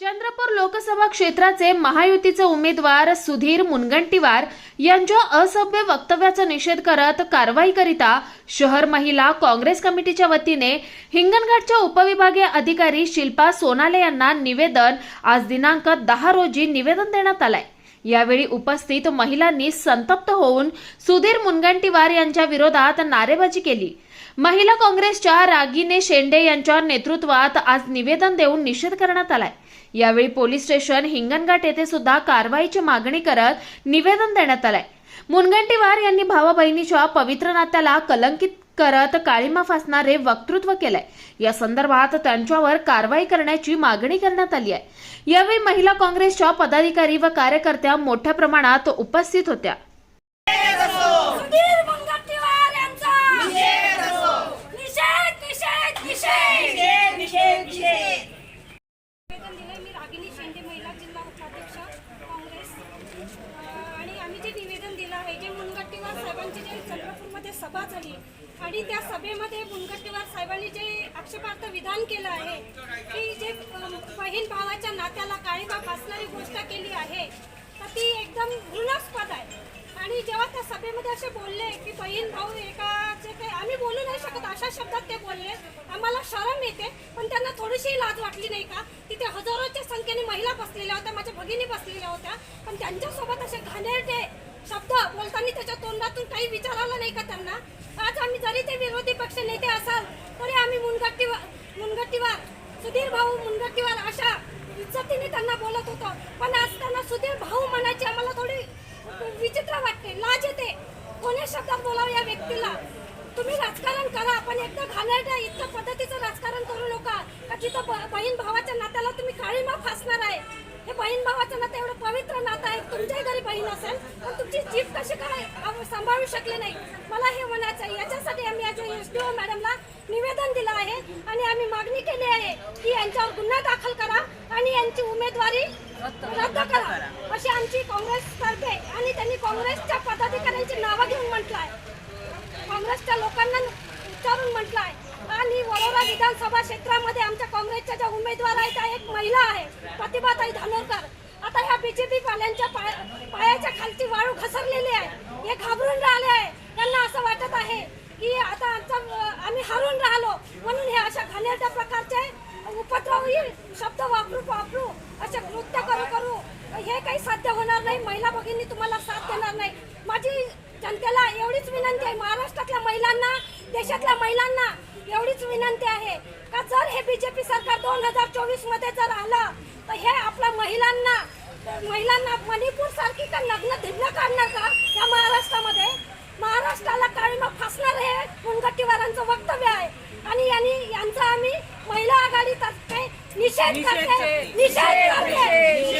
चंद्रपूर लोकसभा क्षेत्राचे महायुतीचे उमेदवार सुधीर मुनगंटीवार यांच्या असभ्य वक्तव्याचा निषेध करत कारवाईकरिता शहर महिला काँग्रेस कमिटीच्या वतीने हिंगणघाटच्या उपविभागीय अधिकारी शिल्पा सोनाले यांना निवेदन आज दिनांक दहा रोजी निवेदन देण्यात आलंय. यावेळी उपस्थित महिलांनी संतप्त होऊन सुधीर मुनगंटीवार यांच्या विरोधात नारेबाजी केली. महिला काँग्रेसच्या रागिने शेंडे यांच्या नेतृत्वात आज निवेदन देऊन निषेध करण्यात आलाय. यावेळी पोलीस स्टेशन हिंगणघाट येथे सुद्धा कारवाईची मागणी करत निवेदन देण्यात आलंय. मुनगंटीवार यांनी भावा बहिणीच्या पवित्र नात्याला कलंकित करत काळीमा फासणारे वक्तृत्व केलंय. या संदर्भात त्यांच्यावर कारवाई करण्याची मागणी करण्यात आली आहे. यावेळी महिला काँग्रेसच्या पदाधिकारी व कार्यकर्त्या मोठ्या प्रमाणात उपस्थित होत्या. आणि आम्ही जे निवेदन दिलं आहे जे मुनगंटीवार साहेबांची जे चंद्रपूरमध्ये सभा झाली आणि त्या सभेमध्ये मुनगंटीवार साहेबांनी जे आक्षेपार्थ विधान केलं आहे की जे बहीण भावाच्या नात्याला काळीबा फासणारी गोष्ट केली आहे तर ती एकदम घृणास्पद आहे. आणि जेव्हा त्या सभेमध्ये असे बोलले की बहीण भाऊ एकाचे ते आम्ही बोलू नाही शकत अशा शब्दात ते बोलले. आम्हाला शरम येते पण त्यांना थोडीशी लाज वाटली नाही का? तिथे हजारोच्या संख्येने महिला बसलेल्या होत्या माझ्या भगिनी बसलेल्या होत्या पण त्यांच्यासोबत असे घाणेरडे बोलताना त्याच्या तोंडातून काही विचार नाही का त्यांना? आज आम्ही जरी ते विरोधी पक्ष नेते असाल तरी आम्ही मुनगट्टीवार मुनगट्टीवार सुधीर भाऊ मुनगट्टीवार अशा इज्जतीने त्यांना बोलत होतो. पण आज त्यांना सुधीर भाऊ म्हणायची आम्हाला थोडी विचित्र वाटते लाज येते. कोण्या शब्दात बोलावं या व्यक्तीला? तुम्ही राजकारण करा पण एकदा घाणेरड्या इतक्या पद्धतीचं राजकारण करू नका. का तिथं ब- बहीण भावाच्या नात्याला तुम्ही काळीमा फासणार आहे? बहीण भावाचं नातं एवढं पवित्र नातं आहे. तुमच्याही घरी बहीण असेल पण तुमची जीभ कशी काय सांभाळू शकले नाही? मला हे म्हणायचं आहे. याच्यासाठी आम्ही आज एस डी ओ मॅडमला निवेदन दिलं आहे आणि आम्ही मागणी केली आहे की यांच्यावर गुन्हा दाखल करा आणि यांची उमेदवारी रद्द करा. अशी आमची काँग्रेस तर्फे आणि त्यांनी काँग्रेसच्या पदाधिकाऱ्यांची नावं घेऊन म्हटलं आहे. काँग्रेसच्या लोकांना विचारून म्हटलं आहे. विधानसभा क्षेत्रामध्ये आमच्या काँग्रेसच्या ज्या उमेदवार आहेत त्या एक महिला आहे प्रतिभाताई धानोरकर. आता ह्या बीजेपी वाल्यांच्या पाय पायाच्या खालची वाळू घसरलेली आहे. हे घाबरून राहिले आहे. त्यांना असं वाटत आहे की आता आमचा आम्ही हारून राहिलो. म्हणून हे अशा घाणेरड्या प्रकारचे उपद्रवी शब्द वापरू वापरू असे कृत्य करू करू. हे काही साध्य होणार नाही. महिला भगिनी तुम्हाला साथ देणार नाही. माझी जनतेला एवढीच विनंती आहे. महाराष्ट्रातल्या महिलांना देशातल्या महिलांना एवढीच विनंती आहे का जर हे बीजेपी सरकार दोन हजार चोवीसमध्ये जर आलं तर हे आपल्या महिलांना महिलांना मणिपूर सारखी का नग्न धिल्ल काढणार का या महाराष्ट्रामध्ये? महाराष्ट्राला काळीमा फासणार हे मुनगट्टीवारांचं वक्तव्य आहे. आणि यांनी यांचा आम्ही महिला आघाडी तर्फे निषेध करते. निषेध करते.